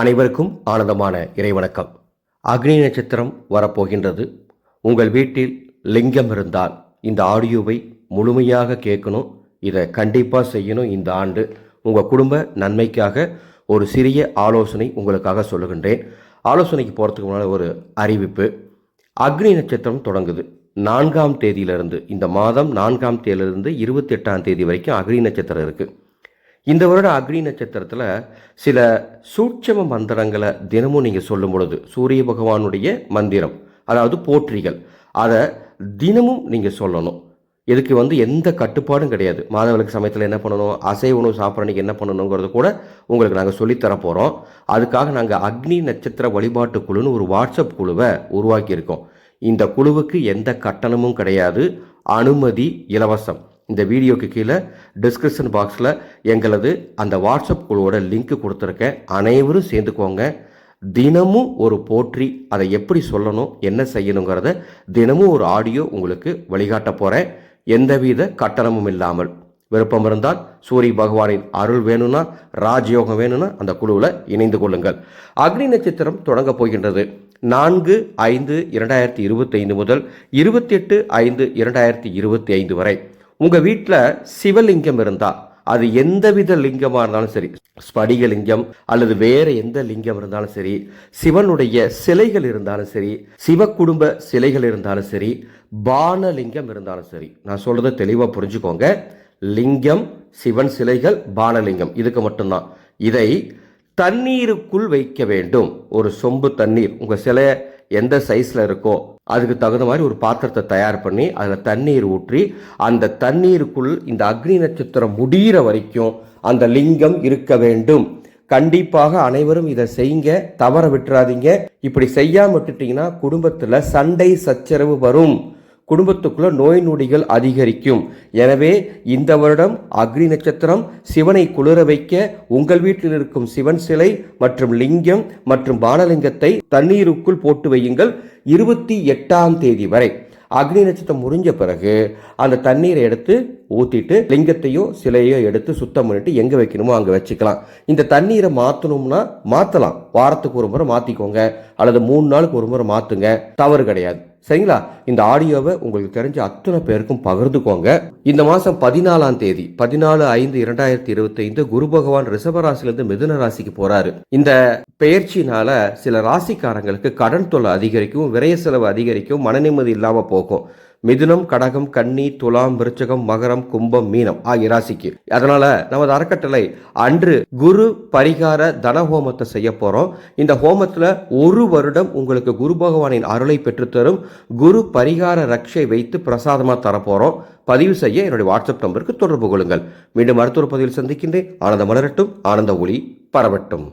அனைவருக்கும் ஆனந்தமான இறைவணக்கம். அக்னி நட்சத்திரம் வரப்போகின்றது. உங்கள் வீட்டில் லிங்கம் இருந்தால் இந்த ஆடியோவை முழுமையாக கேட்கணும். இதை கண்டிப்பாக செய்யணும் இந்த ஆண்டு. உங்கள் குடும்ப நன்மைக்காக ஒரு சிறிய ஆலோசனை உங்களுக்காக சொல்லுகின்றேன். ஆலோசனைக்கு போகிறதுக்கு முன்னால் ஒரு அறிவிப்பு. அக்னி நட்சத்திரம் தொடங்குது. நான்காம் தேதியிலிருந்து இந்த மாதம் நான்காம் தேதியிலிருந்து இருபத்தி எட்டாம் தேதி வரைக்கும் அக்னி நட்சத்திரம் இருக்குது இந்த வருட அக்னி நட்சத்திரத்தில் சில சூட்சம மந்திரங்களை தினமும் நீங்கள் சொல்லும் பொழுது சூரிய பகவானுடைய மந்திரம் அதாவது போற்றிகள் அதை தினமும் நீங்கள் சொல்லணும். இதுக்கு வந்து எந்த கட்டுப்பாடும் கிடையாது. மாதவளுக்கு சமயத்தில் என்ன பண்ணணும்? அசை உணவு சாப்பிட்றதுக்கு என்ன பண்ணணுங்கிறது கூட உங்களுக்கு நாங்கள் சொல்லித்தர போகிறோம் அதுக்காக நாங்கள் அக்னி நட்சத்திர வழிபாட்டு குழுன்னு ஒரு வாட்ஸ்அப் குழுவை உருவாக்கியிருக்கோம். இந்த குழுவுக்கு எந்த கட்டணமும் கிடையாது. அனுமதி இலவசம். இந்த வீடியோக்கு கீழே டிஸ்கிரிப்ஷன் பாக்ஸில் எங்களது அந்த வாட்ஸ்அப் குழுவோட லிங்க் கொடுத்துருக்கேன். அனைவரும் சேர்ந்துக்கோங்க. தினமும் ஒரு போற்றி அதை எப்படி சொல்லணும் என்ன செய்யணுங்கிறத தினமும் ஒரு ஆடியோ உங்களுக்கு வழிகாட்ட போகிறேன் எந்தவித கட்டணமும் இல்லாமல். விருப்பம் இருந்தால் சூரிய பகவானின் அருள் வேணும்னா ராஜயோகம் வேணும்னா அந்த குழுவில் இணைந்து கொள்ளுங்கள். அக்னி நட்சத்திரம் தொடங்க போகின்றது. நான்கு ஐந்து இரண்டாயிரத்தி இருபத்தைந்து முதல் இருபத்தெட்டு ஐந்து இரண்டாயிரத்தி இருபத்தி ஐந்து வரை. உங்கள் வீட்டில் சிவலிங்கம் இருந்தால் அது எந்தவித லிங்கமாக இருந்தாலும் சரி ஸ்படிக லிங்கம் அல்லது வேற எந்த லிங்கம் இருந்தாலும் சரி சிவனுடைய சிலைகள் இருந்தாலும் சரி சிவ குடும்ப சிலைகள் இருந்தாலும் சரி பானலிங்கம் இருந்தாலும் சரி. நான் சொல்றதை தெளிவாக புரிஞ்சுக்கோங்க. லிங்கம் சிவன் சிலைகள் பானலிங்கம் இதுக்கு மட்டும்தான். இதை தண்ணீருக்குள் வைக்க வேண்டும். ஒரு சொம்பு தண்ணீர் உங்கள் சிலை எந்த சைஸில் இருக்கோ அதுக்கு தகுந்த மாதிரி ஒரு பாத்திரத்தை தயார் பண்ணி அதில் தண்ணீர் ஊற்றி அந்த தண்ணீருக்குள் இந்த அக்னி நட்சத்திரம் முடிகிற வரைக்கும் அந்த லிங்கம் இருக்க வேண்டும். கண்டிப்பாக அனைவரும் இதை செய்யுங்க. தவற விட்டுறாதீங்க. இப்படி செய்யாம விட்டுட்டீங்கன்னா குடும்பத்தில் சண்டை சச்சரவு வரும். குடும்பத்துக்குள்ள நோய் நொடிகள் அதிகரிக்கும். எனவே இந்த வருடம் அக்னி நட்சத்திரம் சிவனை குளிர வைக்க உங்கள் வீட்டில் இருக்கும் சிவன் சிலை மற்றும் லிங்கம் மற்றும் பானலிங்கத்தை தண்ணீருக்குள் போட்டு வையுங்கள் இருபத்தி எட்டாம் தேதி வரை. அக்னி நட்சத்திரம் முடிஞ்ச பிறகு அந்த தண்ணீரை எடுத்து ஊற்றிட்டு லிங்கத்தையோ சிலையோ எடுத்து சுத்தம் பண்ணிட்டு எங்கே வைக்கணுமோ அங்கே வச்சுக்கலாம். இந்த தண்ணீரை மாற்றணும்னா மாற்றலாம் வாரத்துக்கு ஒரு முறை மாற்றிக்கோங்க அல்லது மூணு நாளுக்கு ஒரு முறை மாற்றுங்க தவறு கிடையாது. சரிங்களா? இந்த ஆடியோவை உங்களுக்கு தெரிஞ்ச அத்தனை பேருக்கும் பகிர்ந்துக்கோங்க. இந்த மாதம் பதினாலாம் தேதி பதினாலு ஐந்து இரண்டாயிரத்தி இருபத்தி ஐந்து குரு பகவான் ரிஷபராசிலிருந்து மிதுன ராசிக்கு போறாரு. இந்த பெயர்ச்சினால சில ராசிக்காரங்களுக்கு கடன் தொல்லை அதிகரிக்கும் விரய செலவு அதிகரிக்கும் மன நிம்மதி இல்லாமல் போகும். மிதுனம் கடகம் கன்னி துலாம் விருச்சகம் மகரம் கும்பம் மீனம் ஆகிய ராசிக்கு. அதனால நமது அறக்கட்டளை அன்று குரு பரிகார தன ஹோமத்தை செய்ய போறோம். இந்த ஹோமத்துல ஒரு வருடம் உங்களுக்கு குரு பகவானின் அருளை பெற்றுத்தரும் குரு பரிகார ரக்ஷை வைத்து பிரசாதமா தரப்போறோம் பதிவு செய்ய என்னுடைய வாட்ஸ்அப் நம்பருக்கு தொடர்பு கொள்ளுங்கள். மீண்டும் மருத்துவ பதிவில் சந்திக்கின்றேன். ஆனந்த மலரட்டும். ஆனந்த ஒளி பரவட்டும்.